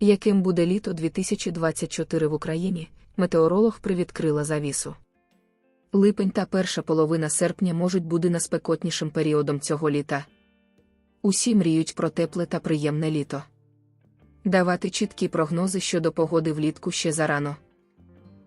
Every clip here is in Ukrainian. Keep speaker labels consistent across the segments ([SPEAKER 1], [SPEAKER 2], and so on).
[SPEAKER 1] Яким буде літо 2024 в Україні, метеоролог привідкрила завісу. Липень та перша половина серпня можуть бути найспекотнішим періодом цього літа. Усі мріють про тепле та приємне літо. Давати чіткі прогнози щодо погоди влітку ще зарано.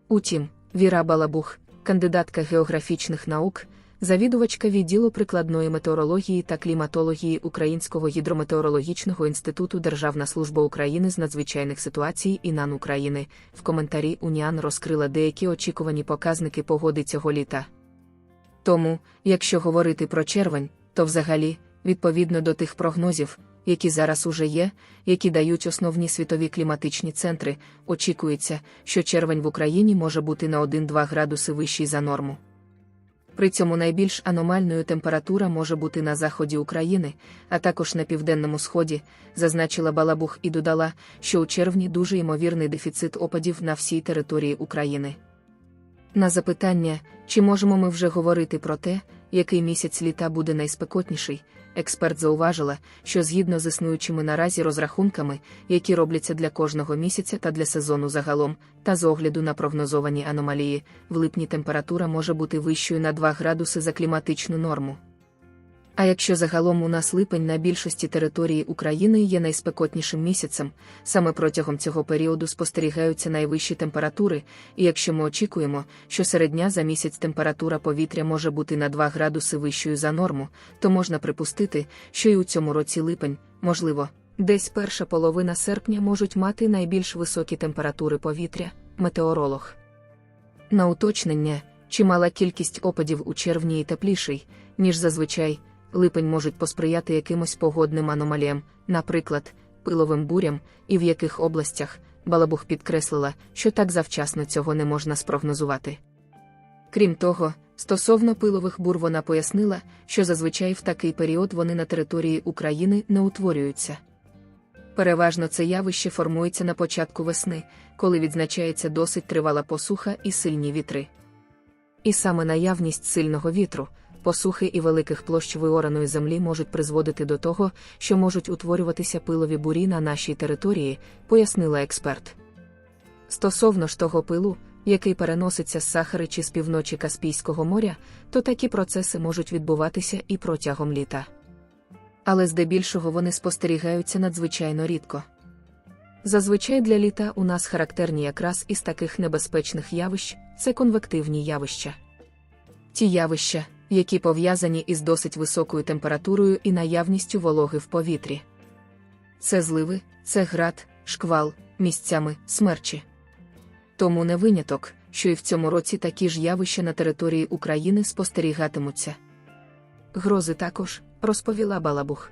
[SPEAKER 1] Утім, Віра Балабух, кандидатка географічних наук, завідувачка відділу прикладної метеорології та кліматології Українського гідрометеорологічного інституту Державна служба України з надзвичайних ситуацій і НАН України, в коментарі Уніан розкрила деякі очікувані показники погоди цього літа. Тому, якщо говорити про червень, то взагалі, відповідно до тих прогнозів, які зараз уже є, які дають основні світові кліматичні центри, очікується, що червень в Україні може бути на 1-2 градуси вищий за норму. При цьому найбільш аномальною температура може бути на заході України, а також на південному сході, зазначила Балабух і додала, що у червні дуже ймовірний дефіцит опадів на всій території України. На запитання, чи можемо ми вже говорити про те, який місяць літа буде найспекотніший, експерт зауважила, що згідно з існуючими наразі розрахунками, які робляться для кожного місяця та для сезону загалом, та з огляду на прогнозовані аномалії, в липні температура може бути вищою на 2 градуси за кліматичну норму. А якщо загалом у нас липень на більшості території України є найспекотнішим місяцем, саме протягом цього періоду спостерігаються найвищі температури, і якщо ми очікуємо, що середня за місяць температура повітря може бути на 2 градуси вищою за норму, то можна припустити, що і у цьому році липень, можливо, десь перша половина серпня можуть мати найбільш високі температури повітря, метеоролог. На уточнення, чимала кількість опадів у червні і тепліший, ніж зазвичай липень можуть посприяти якимось погодним аномаліям, наприклад, пиловим бурям, і в яких областях Балабух підкреслила, що так завчасно цього не можна спрогнозувати. Крім того, стосовно пилових бур вона пояснила, що зазвичай в такий період вони на території України не утворюються. Переважно це явище формується на початку весни, коли відзначається досить тривала посуха і сильні вітри. І саме наявність сильного вітру, посухи і великих площ виораної землі можуть призводити до того, що можуть утворюватися пилові бурі на нашій території, пояснила експерт. Стосовно ж того пилу, який переноситься з Сахари чи з півночі Каспійського моря, то такі процеси можуть відбуватися і протягом літа. Але здебільшого вони спостерігаються надзвичайно рідко. Зазвичай для літа у нас характерні якраз із таких небезпечних явищ це конвективні явища. Ті явища, які пов'язані із досить високою температурою і наявністю вологи в повітрі. Це зливи, це град, шквал, місцями смерчі. Тому не виняток, що і в цьому році такі ж явища на території України спостерігатимуться. Грози також, розповіла Балабух.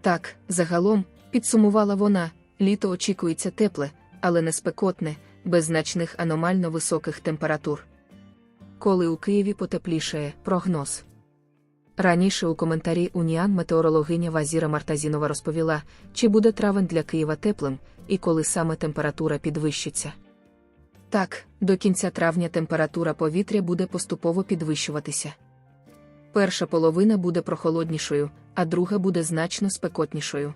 [SPEAKER 1] Так, загалом, підсумувала вона, літо очікується тепле, але не спекотне, без значних аномально високих температур. Коли у Києві потеплішає прогноз. Раніше у коментарі Уніан метеорологиня Вазіра Мартазінова розповіла, чи буде травень для Києва теплим і коли саме температура підвищиться. Так, до кінця травня температура повітря буде поступово підвищуватися. Перша половина буде прохолоднішою, а друга буде значно спекотнішою.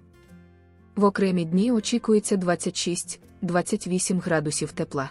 [SPEAKER 1] В окремі дні очікується 26-28 градусів тепла.